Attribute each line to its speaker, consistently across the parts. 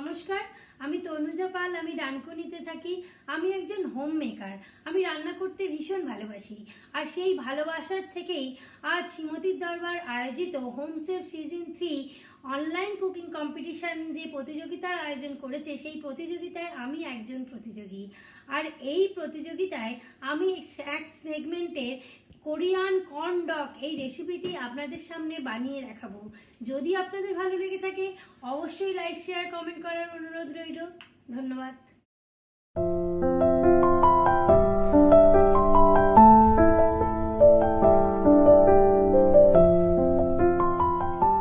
Speaker 1: নমস্কার, আমি তনুজা পাল, আমি ডানকুনিতে থাকি। আমি একজন হোম মেকার আমি রান্না করতে ভীষণ ভালোবাসি। আর সেই ভালোবাসার থেকেই আজ শ্রীমতীর দরবার আয়োজিত home chef season three online cooking competition যে প্রতিযোগিতার আয়োজন করেছে, সেই প্রতিযোগিতায় আমি একজন প্রতিযোগী। আর এই প্রতিযোগিতায় আমি এক সেগমেন্টের কোরিয়ান কর্ন ডগ এই রেসিপিটি আপনাদের সামনে বানিয়ে দেখাবো। যদি আপনাদের ভালো লেগে থাকে, অবশ্যই লাইক শেয়ার কমেন্ট করার অনুরোধ রইল। ধন্যবাদ।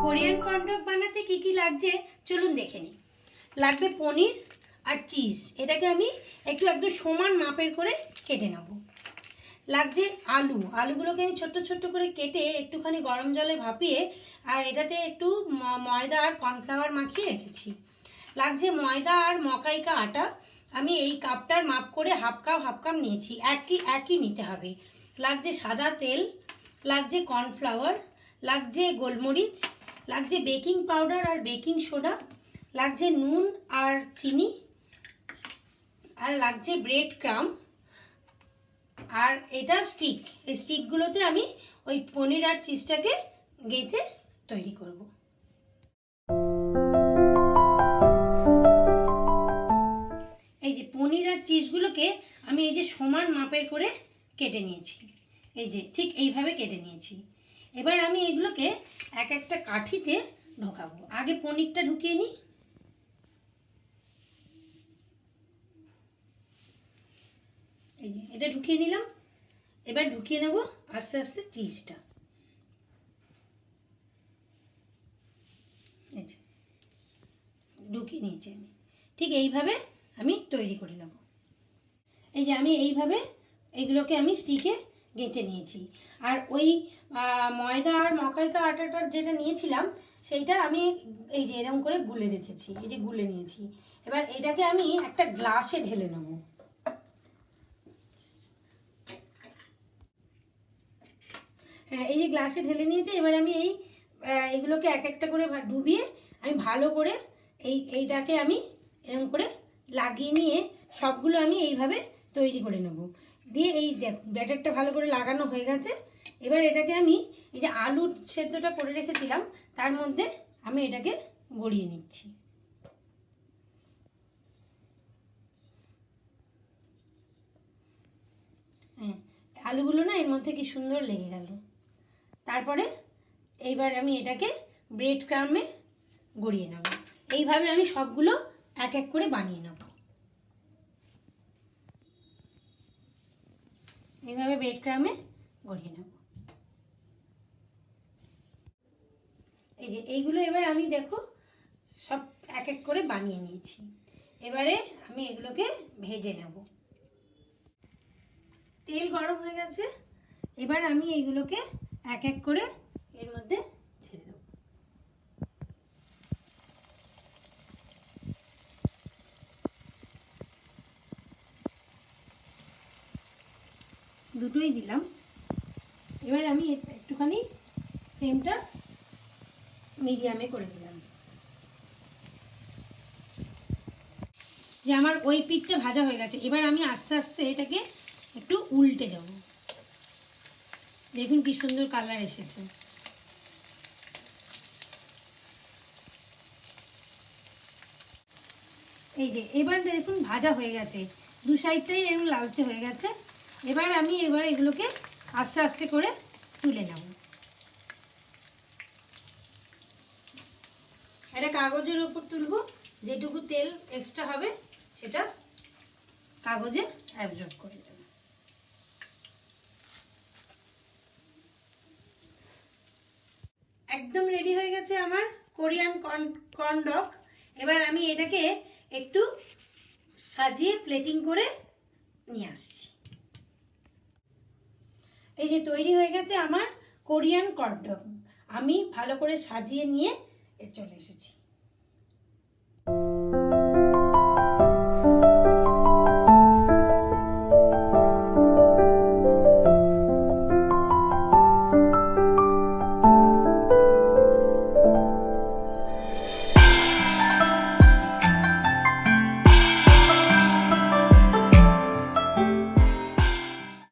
Speaker 1: কোরিয়ান বানাতে কি কি লাগছে, চলুন দেখে নিই। লাগবে পনির আর চিজ এটাকে আমি একটু একদম সমান মাপের করে কেটে নেব। লাগছে আলু। আলুগুলোকে আমি ছোট্ট ছোট্ট করে কেটে একটুখানি গরম জলে ভাপিয়ে, আর এটাতে একটু ময়দা আর কর্নফ্লাওয়ার মাখিয়ে রেখেছি। লাগছে ময়দা আর মকাইকা আটা। আমি এই কাপটার মাপ করে হাফ কাপ হাফ কাপ নিয়েছি। একই একই নিতে হবে। লাগছে সাদা তেল, লাগছে কর্নফ্লাওয়ার, লাগছে গোলমরিচ, লাগছে বেকিং পাউডার আর বেকিং সোডা, লাগছে নুন আর চিনি, আর লাগছে ব্রেড ক্রাম। আর এটা স্টিক এই স্টিকগুলোতে আমি ওই পনির আর চিজটাকে গেঁথে তৈরি করব। এই যে পনির আর চিজগুলোকে আমি এই যে সমান মাপের করে কেটে নিয়েছি। এই যে ঠিক এইভাবে কেটে নিয়েছি। এবার আমি এগুলোকে এক একটা কাঠিতে ঢোকাবো। আগে পনিরটা ঢুকিয়ে নিই। এই যে, এটা ঢুকিয়ে নিলাম। এবার ঢুকিয়ে নেব আস্তে আস্তে চিজটা ঢুকিয়ে নিয়েছি আমি। ঠিক এইভাবে আমি তৈরি করে নেব। এই যে, আমি এইভাবে এইগুলোকে আমি স্টিকে গেঁথে নিয়েছি। আর ওই ময়দা আর মকাইকা আটাটা যেটা নিয়েছিলাম, সেইটা আমি এই যে এরকম করে গুলে রেখেছি, এই যে গুলে নিয়েছি। এবার এটাকে আমি একটা গ্লাসে ঢেলে নেব। হ্যাঁ এই যে গ্লাসে ঢেলে নিয়েছি এবার আমি এই আহ, এগুলোকে এক একটা করে ডুবিয়ে আমি ভালো করে এই এইটাকে আমি এরকম করে লাগিয়ে নিয়ে সবগুলো আমি এইভাবে তৈরি করে নেব। দিয়ে এই দেখ- ব্যাটারটা ভালো করে লাগানো হয়ে গেছে। এবার এটাকে আমি এই যে আলু সেদ্ধটা করে রেখেছিলাম তার মধ্যে আমি এটাকে গড়িয়ে নিচ্ছি। হ্যাঁ আলুগুলো না এর মধ্যে কি সুন্দর লেগে গেল। তারপরে এইবার আমি এটাকে ব্রেড ক্রামে গড়িয়ে নেব। এইভাবে আমি সবগুলো এক এক করে বানিয়ে নেব। এইভাবে ব্রেড ক্রামে গড়িয়ে নেব। এই যে এইগুলো এবার আমি দেখো সব এক এক করে বানিয়ে নিয়েছি। এবারে আমি এগুলোকে ভেজে নেব। তেল গরম হয়ে গেছে। এবার আমি এইগুলোকে এক এক করে এর মধ্যে ছেড়ে দেবো। দুটোই দিলাম। এবার আমি একটুখানি ফ্লেমটা মিডিয়ামে করে দিলাম। যে আমার ওই পিঠটা ভাজা হয়ে গেছে, এবার আমি আস্তে আস্তে এটাকে একটু উল্টে দেব। দেখুন কি সুন্দর কালার এসেছে। এই যে এবার দেখুন ভাজা হয়ে গেছে। দু সাইডটাই এরকম লালচে হয়ে গেছে। এবার আমি এবার এগুলোকে আস্তে আস্তে করে তুলে নেব। একটা কাগজের ওপর তুলবো, যেটুকু তেল এক্সট্রা হবে, সেটা কাগজে অ্যাবজর্ব করে দেবো একদম রেডি হয়ে গেছে আমার কোরিয়ান কর্ন ডগ এবার আমি এটাকে একটু সাজিয়ে প্লেটিং করে নিয়ে আসছি। এই যে তৈরি হয়ে গেছে আমার কোরিয়ান কর্ন ডগ আমি ভালো করে সাজিয়ে নিয়ে চলে এসেছি।